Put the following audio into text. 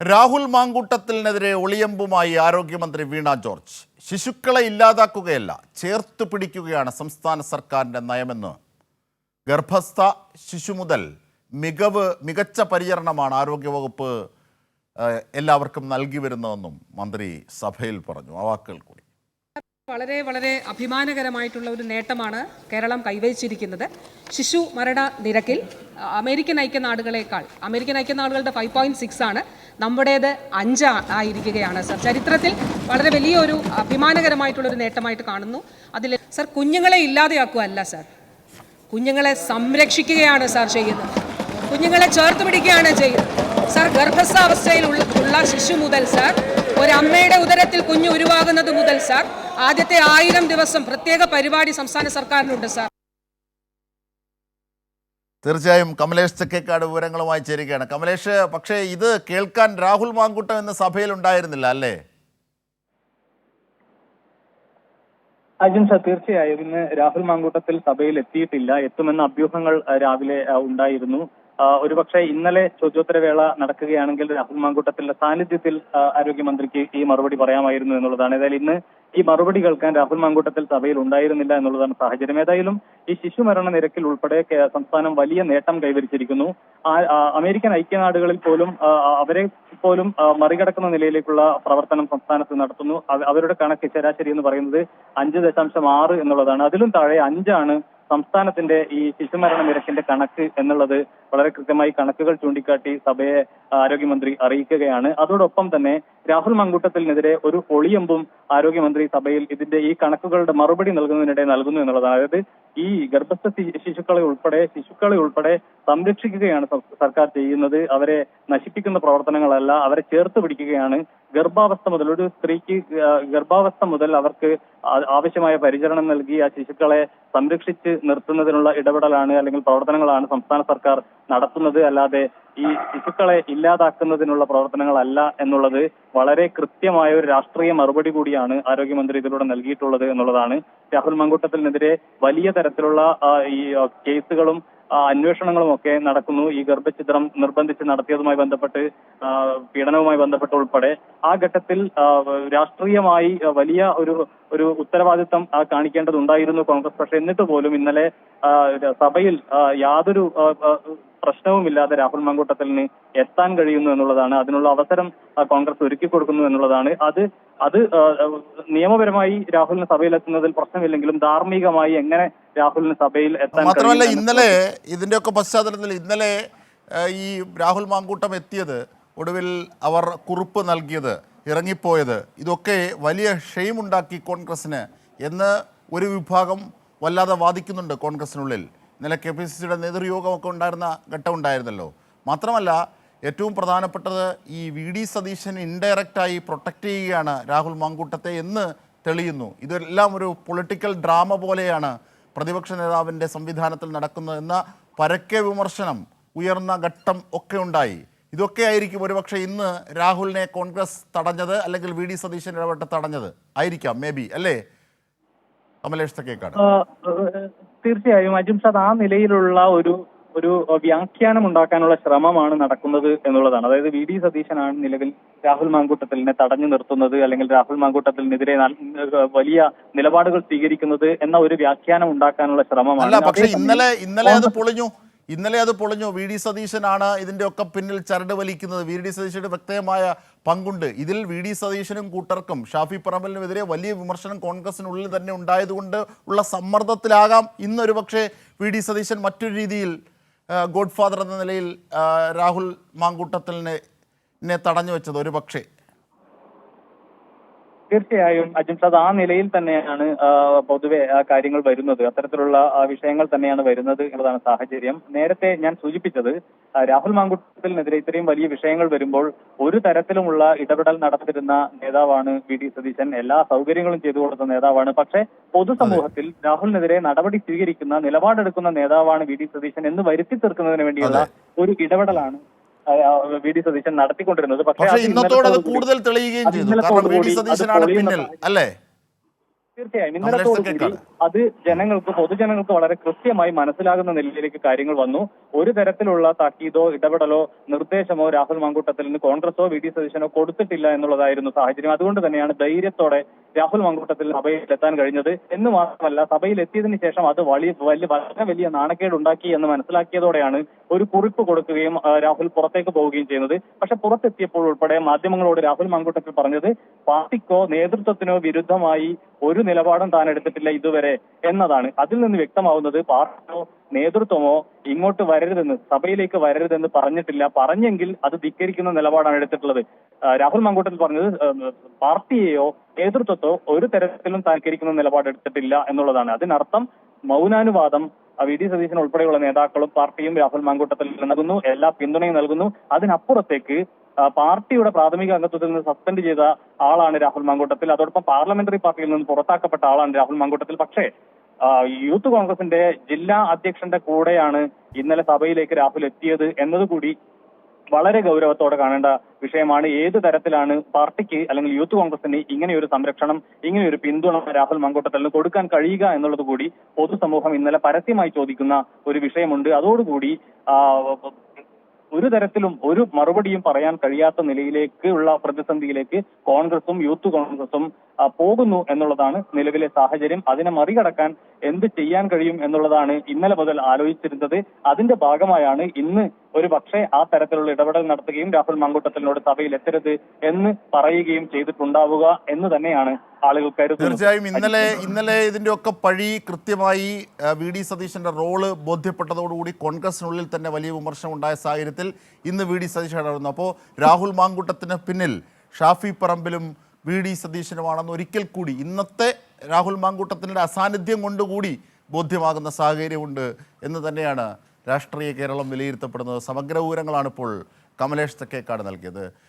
രാഹുൽ മാങ്കൂട്ടത്തിനെതിരെ ഒളിയമ്പുമായി ആരോഗ്യമന്ത്രി വീണ ജോർജ്. ശിശുക്കളെ ഇല്ലാതാക്കുകയല്ല ചേർത്ത് പിടിക്കുകയാണ് സംസ്ഥാന സർക്കാരിന്റെ നയമെന്ന്. ഗർഭസ്ഥ ശിശു മുതൽ മികവ് മികച്ച പരിചരണമാണ് ആരോഗ്യവകുപ്പ് എല്ലാവർക്കും നൽകി വരുന്നതെന്നും മന്ത്രി സഭയിൽ പറഞ്ഞു. ആ വാക്കുകൾ കൂടി. വളരെ വളരെ അഭിമാനകരമായിട്ടുള്ള ഒരു നേട്ടമാണ് കേരളം കൈവരിച്ചിരിക്കുന്നത്. ശിശു മരണ നിരക്കിൽ അമേരിക്കൻ ഐക്യനാടുകളേക്കാൾ അമേരിക്കൻ ഐക്യനാടുകളുടെ ഫൈവ് പോയിന്റ് സിക്സ് ആണ് നമ്മുടേത് അഞ്ച് ആയിരിക്കുകയാണ് സർ. ചരിത്രത്തിൽ വളരെ വലിയൊരു അഭിമാനകരമായിട്ടുള്ളൊരു നേട്ടമായിട്ട് കാണുന്നു. അതിൽ സർ കുഞ്ഞുങ്ങളെ ഇല്ലാതെയാക്കുകയല്ല സർ. കുഞ്ഞുങ്ങളെ സംരക്ഷിക്കുകയാണ് സർ ചെയ്യുന്നത്. കുഞ്ഞുങ്ങളെ ചേർത്ത് പിടിക്കുകയാണ് ചെയ്യുന്നത്. സാർ ഗർഭസ്ഥാവസ്ഥയിൽ ഉള്ള ശിശു മുതൽ സാർ ഒരമ്മയുടെ ഉദരത്തിൽ കുഞ്ഞ് ഉരുവാകുന്നത് മുതൽ സർ ആദ്യത്തെ ആയിരം ദിവസം പ്രത്യേക പരിപാടി സംസ്ഥാന സർക്കാരിനുണ്ട് സാർ. തീർച്ചയായും കമലേഷ് ചക്കേക്കാട് വിവരങ്ങളുമായി ചേരുകയാണ്. കമലേഷ് പക്ഷേ ഇത് കേൾക്കാൻ രാഹുൽ മാങ്കുട്ടം എന്ന സഭയിൽ ഉണ്ടായിരുന്നില്ല അല്ലേ? അജിൻ സർ തീർച്ചയായും ഇന്ന് രാഹുൽ മാങ്കൂട്ടത്തിൽ സഭയിൽ എത്തിയിട്ടില്ല. എത്തുമെന്ന അഭ്യൂഹങ്ങൾ രാവിലെ ഉണ്ടായിരുന്നു. ഒരുപക്ഷെ ഇന്നലെ ചോദ്യോത്തരവേള നടക്കുകയാണെങ്കിൽ രാഹുൽ മാങ്കൂട്ടത്തിന്റെ സാന്നിധ്യത്തിൽ ആരോഗ്യമന്ത്രിക്ക് ഈ മറുപടി പറയാമായിരുന്നു എന്നുള്ളതാണ്. ഏതായാലും ഇന്ന് ഈ മറുപടി കേൾക്കാൻ രാഹുൽ മാങ്കൂട്ടത്തിൽ സഭയിൽ ഉണ്ടായിരുന്നില്ല എന്നുള്ളതാണ് സാഹചര്യം. ഏതായാലും ഈ ശിശു മരണ നിരക്കിൽ ഉൾപ്പെടെ സംസ്ഥാനം വലിയ നേട്ടം കൈവരിച്ചിരിക്കുന്നു. അമേരിക്കൻ ഐക്യനാടുകളിൽ പോലും അവരെ പോലും മറികടക്കുന്ന നിലയിലേക്കുള്ള പ്രവർത്തനം സംസ്ഥാനത്ത് നടത്തുന്നു. അവരുടെ കണക്ക് ശരാശരി എന്ന് പറയുന്നത് അഞ്ച് ദശാംശം ആറ് എന്നുള്ളതാണ്. അതിലും താഴെ അഞ്ചാണ് സംസ്ഥാനത്തിന്റെ ഈ ശിശുമരണ നിരക്കിന്റെ കണക്ക് എന്നുള്ളത് വളരെ കൃത്യമായി കണക്കുകൾ ചൂണ്ടിക്കാട്ടി സഭയെ ആരോഗ്യമന്ത്രി അറിയിക്കുകയാണ്. അതോടൊപ്പം തന്നെ രാഹുൽ മങ്കൂട്ടത്തിനെതിരെ ഒരു ഒളിയമ്പും ആരോഗ്യമന്ത്രി സഭയിൽ ഇതിന്റെ ഈ കണക്കുകളുടെ മറുപടി നൽകുന്നതിനിടെ നൽകുന്നു എന്നുള്ളതാണ്. അതായത് ഈ ഗർഭസ്ഥ ശിശുക്കളെ ഉൾപ്പെടെ ശിശുക്കളെ ഉൾപ്പെടെ സംരക്ഷിക്കുകയാണ് സർക്കാർ ചെയ്യുന്നത്. അവരെ നശിപ്പിക്കുന്ന പ്രവർത്തനങ്ങളല്ല അവരെ ചേർത്ത് പിടിക്കുകയാണ്. ഗർഭാവസ്ഥ മുതൽ ഒരു സ്ത്രീക്ക് ഗർഭാവസ്ഥ മുതൽ അവർക്ക് ആവശ്യമായ പരിചരണം നൽകി ആ ശിശുക്കളെ സംരക്ഷിച്ച് നിർത്തുന്നതിനുള്ള ഇടപെടലാണ് അല്ലെങ്കിൽ പ്രവർത്തനങ്ങളാണ് സംസ്ഥാന സർക്കാർ നടത്തുന്നത് അല്ലാതെ ഈ ശിശുക്കളെ ഇല്ലാതാക്കുന്നതിനുള്ള പ്രവർത്തനങ്ങളല്ല എന്നുള്ളത് വളരെ കൃത്യമായ ഒരു രാഷ്ട്രീയ മറുപടി കൂടിയാണ് ആരോഗ്യമന്ത്രി ഇതിലൂടെ നൽകിയിട്ടുള്ളത് എന്നുള്ളതാണ്. രാഹുൽ മങ്കൂട്ടത്തിനെതിരെ വലിയ തരത്തിലുള്ള ഈ കേസുകളും അന്വേഷണങ്ങളും ഒക്കെ നടക്കുന്നു. ഈ ഗർഭചിത്രം നിർബന്ധിച്ച് നടത്തിയതുമായി ബന്ധപ്പെട്ട് പീഡനവുമായി ബന്ധപ്പെട്ട് ഉൾപ്പെടെ. ആ ഘട്ടത്തിൽ രാഷ്ട്രീയമായി വലിയ ഒരു ഒരു ഉത്തരവാദിത്തം കാണിക്കേണ്ടതുണ്ടായിരുന്നു കോൺഗ്രസ്. പക്ഷേ എന്നിട്ട് പോലും ഇന്നലെ സഭയിൽ യാതൊരു പ്രശ്നവുമില്ലാതെ രാഹുൽ മങ്കൂട്ടത്തലിന് എത്താൻ കഴിയുന്നു എന്നുള്ളതാണ്. അതിനുള്ള അവസരം കോൺഗ്രസ് ഒരുക്കി കൊടുക്കുന്നു എന്നുള്ളതാണ്. അത് അത് നിയമപരമായി രാഹുലിന് സഭയിലെത്തുന്നതിൽ പ്രശ്നമില്ലെങ്കിലും ധാർമ്മികമായി എങ്ങനെ രാഹുലിന് സഭയിൽ എത്താൻ മാത്രമല്ല ഇന്നലെ ഇതിന്റെയൊക്കെ പശ്ചാത്തലത്തിൽ ഇന്നലെ ഈ രാഹുൽ മാങ്കൂട്ടം എത്തിയത് ഒടുവിൽ അവർ കുറിപ്പ് നൽകിയത് ഇറങ്ങിപ്പോയത് ഇതൊക്കെ വലിയ ഷെയിമുണ്ടാക്കി കോൺഗ്രസ്സിന് എന്ന് ഒരു വിഭാഗം വല്ലാതെ വാദിക്കുന്നുണ്ട് കോൺഗ്രസിനുള്ളിൽ ഇന്നലെ കെ പി സി സിയുടെ നേതൃയോഗമൊക്കെ ഉണ്ടായിരുന്ന ഘട്ടം ഉണ്ടായിരുന്നല്ലോ. മാത്രമല്ല ഏറ്റവും പ്രധാനപ്പെട്ടത് ഈ വി ഡി സതീശൻ ഇൻഡയറക്റ്റായി പ്രൊട്ടക്റ്റ് ചെയ്യുകയാണ് രാഹുൽ മാങ്കൂട്ടത്തെ എന്ന് തെളിയുന്നു. ഇതെല്ലാം ഒരു പൊളിറ്റിക്കൽ ഡ്രാമ പോലെയാണ് പ്രതിപക്ഷ നേതാവിന്റെ സംവിധാനത്തിൽ നടക്കുന്നതെന്ന പരക്കെ വിമർശനം ഉയർന്ന ഘട്ടം ഒക്കെ ഉണ്ടായി. ഇതൊക്കെ ആയിരിക്കും ഒരുപക്ഷെ ഇന്ന് രാഹുലിനെ കോൺഗ്രസ് തടഞ്ഞത് അല്ലെങ്കിൽ വി ഡി സതീശൻ ഇടപെട്ട് തടഞ്ഞത്. ആയിരിക്കാം മേ ബി അല്ലേ? കമലേഷ് തക്കേക്കാട്. തീർച്ചയായും അജിംഷാദ് ആ നിലയിലുള്ള ഒരു ഒരു വ്യാഖ്യാനം ഉണ്ടാക്കാനുള്ള ശ്രമമാണ് നടക്കുന്നത് എന്നുള്ളതാണ്. അതായത് വി. ഡി. സതീശനാണ് നിലവിൽ രാഹുൽ മാങ്കൂട്ടത്തിലിനെ തടഞ്ഞു നിർത്തുന്നത് അല്ലെങ്കിൽ രാഹുൽ മാങ്കൂട്ടത്തിനെതിരെ വലിയ നിലപാടുകൾ സ്വീകരിക്കുന്നത് എന്ന ഒരു വ്യാഖ്യാനം ഉണ്ടാക്കാനുള്ള ശ്രമമാണ്. പക്ഷേ ഇന്നലെ ഇന്നലെ അത് പൊളിഞ്ഞു. ഇന്നലെ അത് പൊളിഞ്ഞു. വി ഡി സതീശനാണ് ഇതിന്റെയൊക്കെ പിന്നിൽ ചരട് വലിക്കുന്നത് വി ഡി സതീശയുടെ വ്യക്തമായ പങ്കുണ്ട്. ഇതിൽ വി ഡി സതീശനും കൂട്ടർക്കും ഷാഫി പറമ്പലിനുമെതിരെ വലിയ വിമർശനം കോൺഗ്രസിനുള്ളിൽ തന്നെ ഉണ്ടായതുകൊണ്ട് ഉള്ള സമ്മർദ്ദത്തിലാകാം. ഇന്നൊരു പക്ഷേ വി ഡി സതീശൻ മറ്റൊരു രീതിയിൽ ഗോഡ്ഫാദർ എന്ന നിലയിൽ രാഹുൽ മാങ്കൂട്ടത്തിലിനെ തടഞ്ഞു വെച്ചത് ഒരു പക്ഷേ. തീർച്ചയായും അജിംഷാദ് ആ നിലയിൽ തന്നെയാണ് പൊതുവെ ആ കാര്യങ്ങൾ വരുന്നത്. അത്തരത്തിലുള്ള വിഷയങ്ങൾ തന്നെയാണ് വരുന്നത് എന്നതാണ് സാഹചര്യം. നേരത്തെ ഞാൻ സൂചിപ്പിച്ചത് രാഹുൽ മാങ്കുട്ടത്തിനെതിരെ ഇത്രയും വലിയ വിഷയങ്ങൾ വരുമ്പോൾ ഒരു തരത്തിലുമുള്ള ഇടപെടൽ നടത്തിരുന്ന നേതാവാണ് വി. ഡി. സതീശൻ. എല്ലാ സൗകര്യങ്ങളും ചെയ്തു കൊടുത്ത നേതാവാണ്. പക്ഷേ പൊതുസമൂഹത്തിൽ രാഹുലിനെതിരെ നടപടി സ്വീകരിക്കുന്ന നിലപാടെടുക്കുന്ന നേതാവാണ് വി. ഡി. സതീശൻ എന്ന് വരുത്തി തീർക്കുന്നതിന് വേണ്ടിയുള്ള ഒരു ഇടപെടലാണ് വി ഡി സതീശൻ നടത്തിക്കൊണ്ടിരുന്നത്. പക്ഷേ ഇന്നത്തോടെ കൂടുതൽ തെളിയുകയും ചെയ്തു. കാരണം വി ഡി സതീശനാണ് പിന്നിൽ അല്ലേ? തീർച്ചയായും. ഇന്നലത്തോടുകൂടി അത് ജനങ്ങൾക്ക് പൊതുജനങ്ങൾക്ക് വളരെ കൃത്യമായി മനസ്സിലാകുന്ന നിലയിലേക്ക് കാര്യങ്ങൾ വന്നു. ഒരു തരത്തിലുള്ള താക്കീതോ ഇടപെടലോ നിർദ്ദേശമോ രാഹുൽ മാങ്കൂട്ടത്തിൽ നിന്ന് കോൺഗ്രസോ വി ഡി സതീശനോ കൊടുത്തിട്ടില്ല എന്നുള്ളതായിരുന്നു സാഹചര്യം. അതുകൊണ്ട് തന്നെയാണ് ധൈര്യത്തോടെ രാഹുൽ മങ്കൂട്ടത്തിൽ സഭയിലെത്താൻ കഴിഞ്ഞത് എന്ന് മാത്രമല്ല സഭയിൽ ശേഷം അത് വലിയ വലിയ വളരെ വലിയ നാണക്കേട് ഉണ്ടാക്കി എന്ന് മനസ്സിലാക്കിയതോടെയാണ് ഒരു കുറിപ്പ് കൊടുക്കുകയും രാഹുൽ പുറത്തേക്ക് പോവുകയും ചെയ്യുന്നത്. പക്ഷെ പുറത്തെത്തിയപ്പോൾ ഉൾപ്പെടെ മാധ്യമങ്ങളോട് രാഹുൽ മങ്കൂട്ടത്തിൽ പറഞ്ഞത് പാർട്ടിക്കോ നേതൃത്വത്തിനോ വിരുദ്ധമായി ഒരു നിലപാടും താൻ എടുത്തിട്ടില്ല ഇതുവരെ എന്നതാണ്. അതിൽ നിന്ന് വ്യക്തമാവുന്നത് പാർട്ടിയോ നേതൃത്വമോ ഇങ്ങോട്ട് വരരുതെന്ന് സഭയിലേക്ക് വരരുതെന്ന് പറഞ്ഞിട്ടില്ല. പറഞ്ഞെങ്കിൽ അത് ധിക്കരിക്കുന്ന നിലപാടാണ് എടുത്തിട്ടുള്ളത്. രാഹുൽ മങ്കൂട്ടൻ പറഞ്ഞത് പാർട്ടിയെയോ നേതൃത്വത്തോ ഒരു തരത്തിലും താൽക്കരിക്കുന്ന നിലപാട് എടുത്തിട്ടില്ല എന്നുള്ളതാണ്. അതിനർത്ഥം മൗനാനുവാദം വി. ഡി. സതീശൻ ഉൾപ്പെടെയുള്ള നേതാക്കളും പാർട്ടിയും രാഹുൽ മാങ്കൂട്ടത്തിൽ നൽകുന്നു എല്ലാ പിന്തുണയും നൽകുന്നു. അതിനപ്പുറത്തേക്ക് പാർട്ടിയുടെ പ്രാഥമിക അംഗത്വത്തിൽ നിന്ന് സസ്പെൻഡ് ചെയ്ത ആളാണ് രാഹുൽ മാങ്കൂട്ടത്തിൽ. അതോടൊപ്പം പാർലമെന്ററി പാർട്ടിയിൽ നിന്ന് പുറത്താക്കപ്പെട്ട ആളാണ് രാഹുൽ മാങ്കൂട്ടത്തിൽ. പക്ഷേ യൂത്ത് കോൺഗ്രസിന്റെ ജില്ലാ അധ്യക്ഷന്റെ കൂടെയാണ് ഇന്നലെ സഭയിലേക്ക് രാഹുൽ എത്തിയത് എന്നതുകൂടി വളരെ ഗൗരവത്തോടെ കാണേണ്ട വിഷയമാണ്. ഏത് തരത്തിലാണ് പാർട്ടിക്ക് അല്ലെങ്കിൽ യൂത്ത് കോൺഗ്രസിന് ഇങ്ങനെയൊരു സംരക്ഷണം ഇങ്ങനെയൊരു പിന്തുണ രാഹുൽ മങ്കോട്ടത്തലിന് കൊടുക്കാൻ കഴിയുക എന്നുള്ളത് കൂടി പൊതുസമൂഹം ഇന്നലെ പരസ്യമായി ചോദിക്കുന്ന ഒരു വിഷയമുണ്ട്. അതോടുകൂടി ഒരു തരത്തിലും ഒരു മറുപടിയും പറയാൻ കഴിയാത്ത നിലയിലേക്കുള്ള പ്രതിസന്ധിയിലേക്ക് കോൺഗ്രസും യൂത്ത് കോൺഗ്രസും പോകുന്നു എന്നുള്ളതാണ് നിലവിലെ സാഹചര്യം. അതിനെ മറികടക്കാൻ എന്ത് ചെയ്യാൻ കഴിയും എന്നുള്ളതാണ് ഇന്നലെ മുതൽ ആലോചിച്ചിരുന്നത്. അതിന്റെ ഭാഗമായാണ് ഇന്ന് ഒരു പക്ഷേ ആ തരത്തിലുള്ള ഇടപെടൽ നടത്തുകയും രാഹുൽ മങ്കൂട്ടത്തിനോട് സഭയിൽ എത്തരുത് എന്ന് പറയുകയും ചെയ്തിട്ടുണ്ടാവുക എന്ന് തന്നെയാണ് ആളുകൾ കരുതുന്നത്. തീർച്ചയായും ഇന്നലെ ഇന്നലെ ഇതിന്റെ ഒക്കെ പഴി കൃത്യമായി വി ഡി സതീശന്റെ റോൾ ബോധ്യപ്പെട്ടതോടുകൂടി കോൺഗ്രസിനുള്ളിൽ തന്നെ വലിയ വിമർശനം ഉണ്ടായ സാഹചര്യത്തിൽ ഇന്ന് വി ഡി സതീശൻ ഇടപെടുന്നു. അപ്പോൾ രാഹുൽ മാങ്കൂട്ടത്തിന് പിന്നിൽ ഷാഫി പറമ്പിലും വി ഡി സതീശനുമാണെന്ന് ഒരിക്കൽ കൂടി ഇന്നത്തെ രാഹുൽ മാങ്കൂട്ടത്തിന്റെ അസാന്നിധ്യം കൊണ്ടുകൂടി ബോധ്യമാകുന്ന സാഹചര്യമുണ്ട് എന്ന് തന്നെയാണ് രാഷ്ട്രീയ കേരളം വിലയിരുത്തപ്പെടുന്നത്. സമഗ്ര വിവരങ്ങളാണ് ഇപ്പോൾ കമലേഷ് തെക്കേക്കാട് നൽകിയത്.